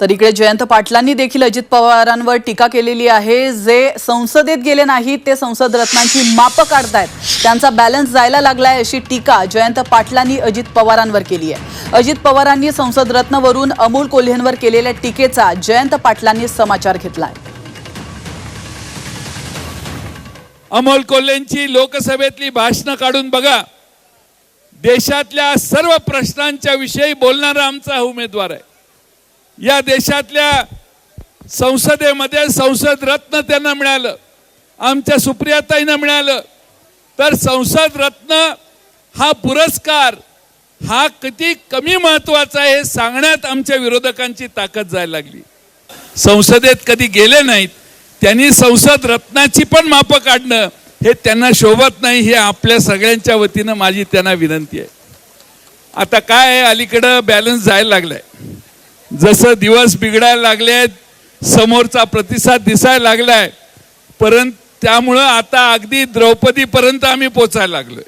तर इकडे जयंत पाटलांनी देखील अजित पवारांवर टीका केलेली आहे. जे संसदेत गेले नाहीत ते संसद रत्नांची मापं काढतायत. त्यांचा बॅलन्स जायला लागलाय अशी टीका जयंत पाटलांनी अजित पवारांवर केली आहे. अजित पवारांनी संसद रत्नवरून अमोल कोल्हेंवर केलेल्या टीकेचा जयंत पाटलांनी समाचार घेतलाय. अमोल कोल्हेंची लोकसभेतली भाषणं काढून बघा. देशातल्या सर्व प्रश्नांच्या विषयी बोलणारा आमचा उमेदवार आहे. या देशातल्या संसदेमध्ये संसद रत्न त्यांना मिळालं. आमच्या सुप्रियाताईंना मिळालं. तर संसद रत्न हा पुरस्कार हा किती कमी महत्त्वाचा आहे हे सांगण्यात आमच्या विरोधकांची ताकद जायला लागली. संसदेत कधी गेले नाहीत. त्यांनी संसद रत्नाची पण मापं काढणं हे त्यांना शोभत नाही हे आपल्या सगळ्यांच्या वतीनं माझी त्यांना विनंती आहे. आता काय आहे? अलीकडं बॅलन्स जायला लागलाय. जसं दिवस बिघडायला लागले आहेत समोरचा प्रतिसाद दिसायला लागलाय परंतु त्यामुळं आता अगदी द्रौपदीपर्यंत आम्ही पोचायला लागलोय.